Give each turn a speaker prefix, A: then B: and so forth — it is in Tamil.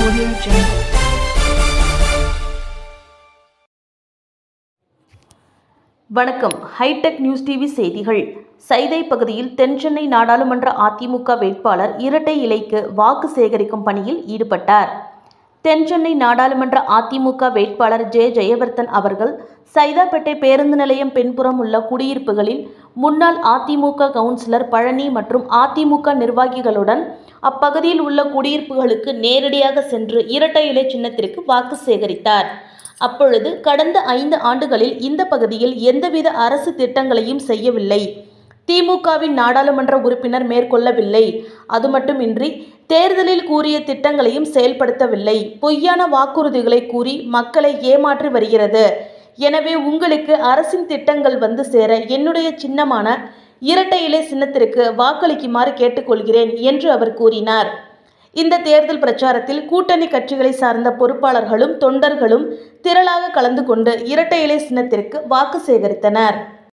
A: Audio Jungle.
B: வணக்கம் ஹைடெக் நியூஸ் டிவி செய்திகள். சைதை பகுதியில் தென்சென்னை நாடாளுமன்ற அதிமுக வேட்பாளர் இரட்டை இலைக்கு வாக்கு சேகரிக்கும் பணியில் ஈடுபட்டார். தென்சென்னை நாடாளுமன்ற அதிமுக வேட்பாளர் ஜெ. ஜெயவர்தன் அவர்கள் சைதாப்பேட்டை பேருந்து நிலையம் பின்புறம் உள்ள குடியிருப்புகளில் முன்னாள் அதிமுக கவுன்சிலர் பழனி மற்றும் அதிமுக நிர்வாகிகளுடன் அப்பகுதியில் உள்ள குடியிருப்புகளுக்கு நேரடியாக சென்று இரட்டை இலை சின்னத்திற்கு வாக்கு சேகரித்தார். அப்பொழுது கடந்த ஐந்து ஆண்டுகளில் இந்த பகுதியில் எந்தவித அரசு திட்டங்களையும் செய்யவில்லை. திமுகவின் நாடாளுமன்ற உறுப்பினர் மேற்கொள்ளவில்லை. அது மட்டுமின்றி தேர்தலில் கூறிய திட்டங்களையும் செயல்படுத்தவில்லை. பொய்யான வாக்குறுதிகளை கூறி மக்களை ஏமாற்றி வருகிறது. எனவே உங்களுக்கு அரசின் திட்டங்கள் வந்து சேர என்னுடைய சின்னமான இரட்டை இலை சின்னத்திற்கு வாக்களிக்குமாறு கேட்டுக்கொள்கிறேன் என்று அவர் கூறினார். இந்த தேர்தல் பிரச்சாரத்தில் கூட்டணி கட்சிகளை சார்ந்த பொறுப்பாளர்களும் தொண்டர்களும் திரளாக கலந்து கொண்டு இரட்டை இலை சின்னத்திற்கு வாக்கு சேகரித்தனர்.